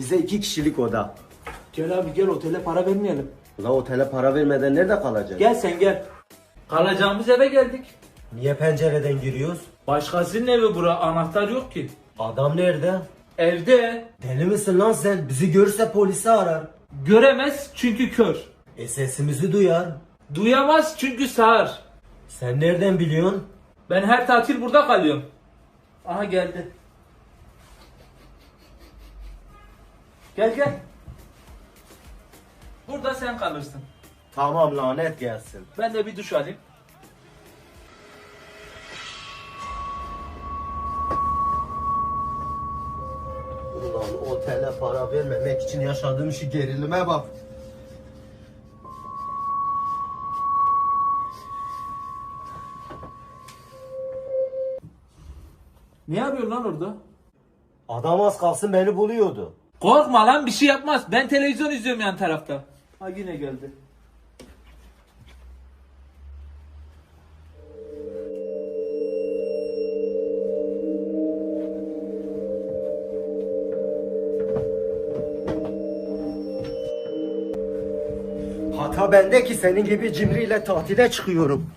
Bize iki kişilik oda. Gel abi gel otele para vermeyelim. La otele para vermeden nerede kalacağız? Gel sen gel. Kalacağımız eve geldik. Niye pencereden giriyoruz? Başkasının evi bura anahtar yok ki. Adam nerede? Evde. Deli misin lan sen? Bizi görürse polisi arar. Göremez çünkü kör. E sesimizi duyar. Duyamaz çünkü sağır. Sen nereden biliyorsun? Ben her tatil burada kalıyorum. Aha geldi. Gel gel. Burada sen kalırsın. Tamam lanet gelsin. Ben de bir duş alayım. Ulan otele para vermemek için yaşadığım şu gerilime bak. Ne yapıyorsun lan orada? Adam az kalsın beni buluyordu. Korkma lan bir şey yapmaz. Ben televizyon izliyorum yan tarafta. Ha yine geldi. Hata bende ki senin gibi cimriyle tatile çıkıyorum.